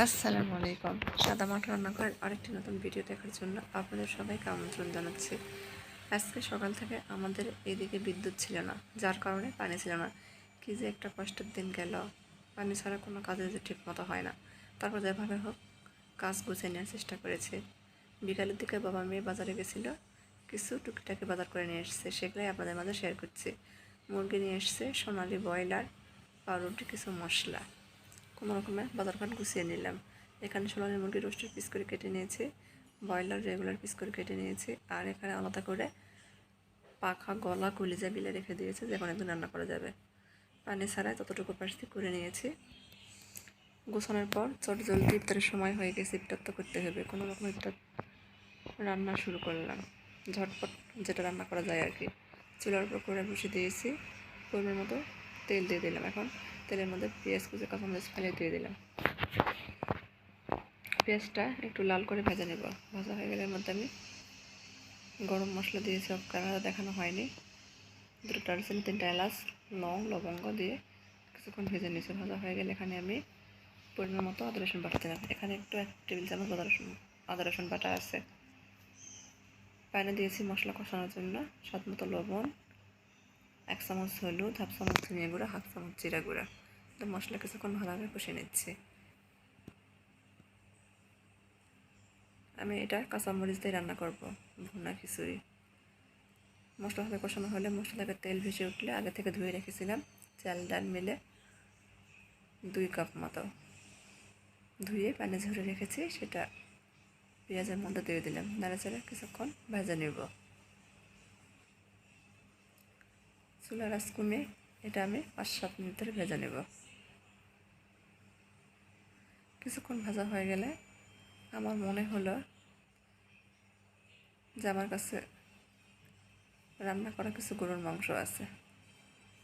আসসালামু আলাইকুম সাদা মাঠ রান্নাঘরের আরেকটি নতুন ভিডিও দেখার জন্য আপনাদের সবাইকে আমন্ত্রণ জানাচ্ছি। আজকে সকাল থেকে আমাদের এদিকে বিদ্যুৎ ছিল না, যার কারণে পানি ছিল না। কি যে একটা কষ্টের দিন গেল। পানি ছাড়া কোনো কাজে যে ঠিক মতো হয় না। তারপর যেভাবে হোক, কাজ গুছিয়ে নেওয়ার চেষ্টা করেছে। বিকালের দিকে বাবা মেয়ে বাজারে গেছিল, কিছু টুকিটাকি বাজার করে নিয়ে এসছে, সেগুলোই আপনাদের মাঝে শেয়ার করছি। মুরগি নিয়ে এসছে, সোনালি ব্রয়লার, পাউরুটি, কিছু মশলা। কোনো রকমে বাজারঘাট গুছিয়ে নিলাম। এখানে সোনালি মুরগি রোস্টের পিস করে কেটে নিয়েছি, ব্রয়লার রেগুলার পিস করে কেটে নিয়েছি, আর এখানে আলাদা করে পাখা গলা কলিজা বিলে রেখে দিয়েছি যে কোনো একদিন রান্না করা যাবে। পানি ছাড়াই ততটুকু পাশে করে নিয়েছি। গোছানোর পর চট জলদি ইফতারের সময় হয়ে গেছে ইফতার তো করতে হবে। কোনো রকম ইফতার রান্না শুরু করলাম। ঝটপট যেটা রান্না করা যায় আর কি। চুলার উপর করে বসে দিয়েছি, পরিমাণ মতো তেল দিয়ে দিলাম এখন। তেলের মধ্যে পেঁয়াজ কুচি, কাঁচামরিচ ফেলে দিয়ে দিলাম। পেঁয়াজটা একটু লাল করে ভেজে নেব। ভাজা হয়ে গেলে মধ্যে আমি গরম মশলা দিয়েছি ক্যামেরা দেখানো হয়নি। দুটো টারসিন, তিনটা এলাচ, লং, লবঙ্গ দিয়ে কিছুক্ষণ ভেজে নিয়েছি। ভাজা হয়ে গেলে এখানে আমি পরিমাণ মতো আদা, রসুন বাটা দিলাম। এখানে একটু এক টেবিল চামচ আদা, রসুন আদা, রসুন বাটা আছে। পানি দিয়েছি মশলা কষানোর জন্য। স্বাদ মতো লবণ এক চামচ হলুদ, হাফ চামচ ধনিয়া গুঁড়া, হাফ চামচ জিরা গুঁড়া। তো মশলা কিছুক্ষণ ভালোভাবে কষে নিচ্ছি। আমি এটা কাঁচামরিচ দিয়ে রান্না করব, ভুনা খিচুড়ি। মশলাভাবে কষানো হলে মশলাকে তেল ভেসে উঠলে আগে থেকে ধুয়ে রেখেছিলাম, চাল, ডাল মিলে দুই কাপ মতো। ধুয়ে পানি ঝরে রেখেছি, সেটা পেঁয়াজের মধ্যে দিয়ে দিলাম। নাড়াচাড়া কিছুক্ষণ ভেজে নেব। চুলা রাস কমে এটা আমি পাঁচ সাত মিনিট ধরে ভেজে নেব। কিছুক্ষণ ভাজা হয়ে গেলে আমার মনে হলো যে আমার কাছে রান্না করা কিছু গরুর মাংস আছে,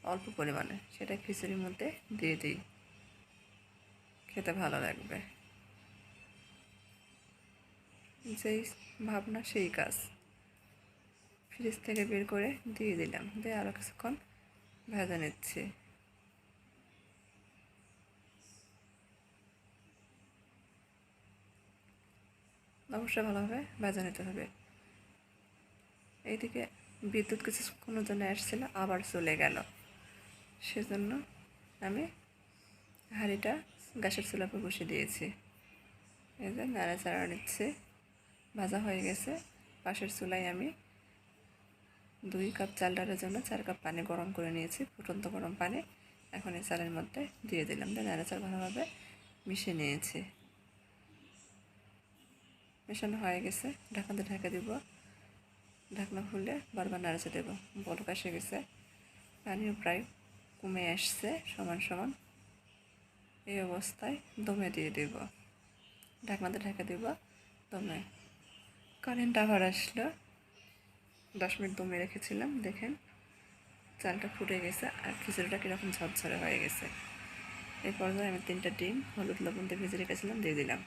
অল্প পরিমাণে। সেটা খিচুড়ির মধ্যে দিয়ে দিই। খেতে ভালো লাগবে। যেই ভাবনা, সেই কাজ। ফ্রিজ থেকে বের করে দিয়ে দিলাম। দিয়ে আরও কিছুক্ষণ ভেজে নিচ্ছি। অবশ্যই ভালোভাবে ভেজে নিতে হবে। এইদিকে বিদ্যুৎ কিছুক্ষণের জন্য আসছিল, আবার চলে গেল। সেজন্য আমি হাঁড়িটা গ্যাসের চুলাপে বসে দিয়েছি। এই যে নাড়াচাড়া নিচ্ছে। ভাজা হয়ে গেছে। পাশের চুলায় আমি দুই কাপ চাল ডালের জন্য চার কাপ পানি গরম করে নিয়েছি, ফুটন্ত গরম পানি। এখন এই চালের মধ্যে দিয়ে দিলাম। দিয়ে নাড়াচাড়া ভালোভাবে মিশিয়ে নিয়েছি। মেশানো হয়ে গেছে। ঢাকনাতে ঢাকা দিব। ঢাকনা খুললে বারবার নাড়াচে দেবো। বলক এসে গেছে। পানিও প্রায় কমে আসছে সমান সমান। এই অবস্থায় দমে দিয়ে দেব। ঢাকনাতে ঢাকা দিব। দমে। কারেন্ট আবার আসলো। দশ মিনিট দমে রেখেছিলাম, দেখেন। চালটা ফুটে গেছে আর খিচুড়িটা কীরকম ঝরঝরে হয়ে গেছে। এই পর্যায়ে আমি তিনটা ডিম, হলুদ, লবণ দিয়ে ভেজে রেখেছিলাম, দিয়ে দিলাম।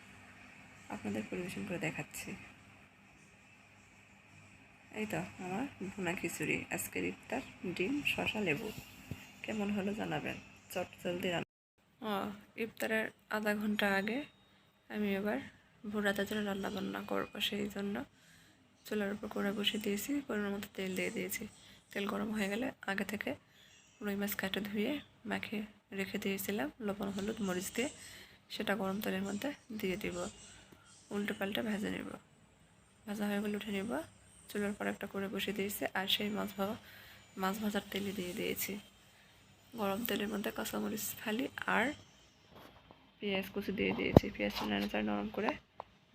আপনাদের পরিবেশন করে দেখাচ্ছি। এই তো, আমার ভুনা খিচুড়ি। আজকের ইফতার, ডিম শশা লেবু। কেমন হলো জানাবেন। চট জলদি রান্না ও, ইফতারের আধা ঘণ্টা আগে আমি এবার ভোরাতে জন্য রান্না বান্না করব, সেই জন্য চুলার উপর করে বসে দিয়েছি, পরিমাণ মতো তেল দিয়ে দিয়েছি। তেল গরম হয়ে গেলে আগে থেকে রুই মাছ কাটে ধুয়ে মাখে রেখে দিয়েছিলাম, লবণ, হলুদ, মরিচ দিয়ে। সেটা গরম তেলের মধ্যে দিয়ে দিব। উল্টো পাল্টা ভেজে নেব। ভাজা হয়ে গেলে উঠে নেব। চুলার পর একটা করে বসে দিয়েছি আর সেই মাছ ভাজা মাছ ভাজার তেলে দিয়ে দিয়েছি। গরম তেলের মধ্যে কাঁচামরিচ ফালি আর পেঁয়াজ কুচি দিয়ে দিয়েছি। পেঁয়াজটা নাড়াচাড়া নরম করে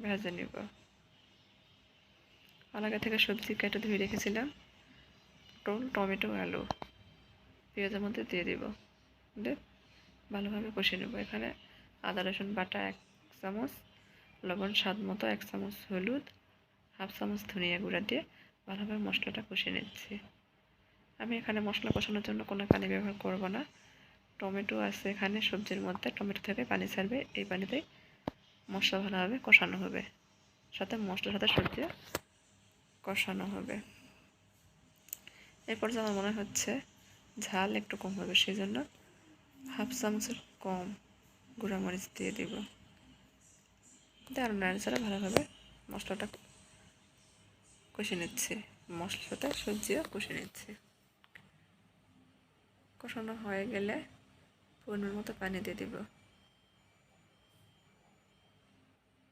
ভেজে নেব। আলাদা থেকে সবজি কেটে ধুয়ে রেখেছিলাম। পটল, টমেটো, আলু পেঁয়াজের মধ্যে দিয়ে দিব। দিয়ে ভালোভাবে কষে নেব। এখানে আদা, রসুন বাটা এক চামচ, লবণ স্বাদ মতো এক চামচ হলুদ, হাফ চামচ ধনিয়া গুঁড়া দিয়ে ভালোভাবে মশলাটা কষে নিচ্ছি। আমি এখানে মশলা কষানোর জন্য কোনো পানি ব্যবহার করব না। টমেটো আছে এখানে সবজির মধ্যে। টমেটো থেকে পানি ছাড়বে। এই পানিতেই মশলা ভালোভাবে কষানো হবে। সাথে মশলার সাথে সবজি কষানো হবে। এরপর আমার মনে হচ্ছে ঝাল একটু কম হবে সেই জন্য হাফ চামচের কম গুঁড়া মরিচ দিয়ে দেব। আর নাড়াচাড়া, ভালোভাবে মশলাটা কষে নিচ্ছি। মশলার সাথে সবজিও কষে নিচ্ছি। কষানো হয়ে গেলে পরিমাণ মতো পানি দিয়ে দিব।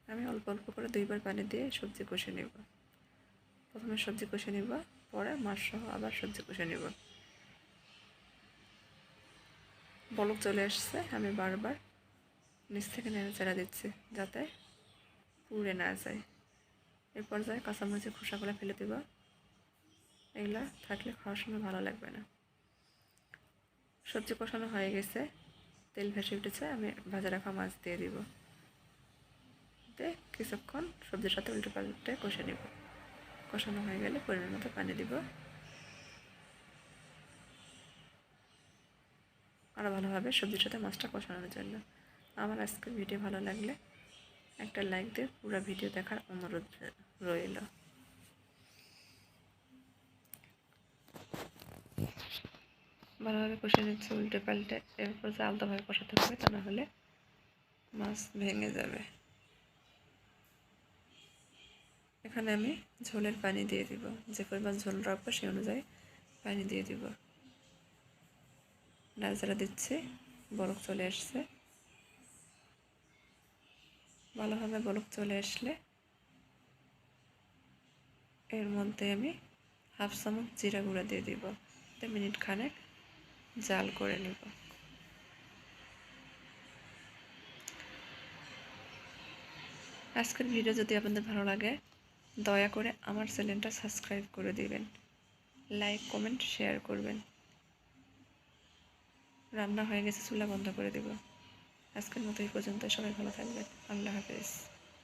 আমি অল্প অল্প করে দুইবার পানি দিয়ে সবজি কষে নেব। প্রথমে সবজি কষে নিব, পরে মাছ সহ আবার সবজি কষে নিব। বলক চলে আসছে, আমি বারবার নিচ থেকে নেড়ে চেড়া দিচ্ছি যাতে পুড়ে না যায়। এই পর্যায়ে কাঁচামরিচের খোসাগুলো ফেলে দেব। এগুলো থাকলে খাওয়ার সময় ভালো লাগবে না। সবজি কষানো হয়ে গেছে, তেল ভেসে উঠেছে, আমি ভাজা রাখা মাছ দিয়ে দিব। দিয়ে কিছুক্ষণ সবজির সাথে উল্টে পাল্টে কষে নিব। কষানো হয়ে গেলে পরিমাণ মতো পানি দিব। আরও ভালোভাবে সবজির সাথে মাছটা কষানোর জন্য। আমার আজকের ভিডিও ভালো লাগলে একটা লাইক দিয়ে পুরো ভিডিও দেখার অনুরোধ রইল। ভালোভাবে কষে নিচ্ছে, উল্টে পাল্টে, এরপর যে আলতাভাবে কষাতে হবে তা না হলে মাছ ভেঙে যাবে। এখানে আমি ঝোলের পানি দিয়ে দিব। যে পরিমাণ ঝোল রাখব সেই অনুযায়ী পানি দিয়ে দিব। নাড়াচাড়া দিচ্ছি বরফ চলে আসছে। ভালোভাবে বরফ চলে আসলে এর মধ্যে আমি হাফ চামচ জিরা গুঁড়া দিয়ে দিব। মিনিট খানেক জাল করে নিব। আজকের ভিডিও যদি আপনাদের ভালো লাগে দয়া করে আমার চ্যানেলটা সাবস্ক্রাইব করে দিবেন। লাইক, কমেন্ট, শেয়ার করবেন। রান্না হয়ে গেছে, চুলা বন্ধ করে দেব। আজকের মতো এই পর্যন্ত। সবাই ভালো থাকবেন। আল্লাহ হাফেজ।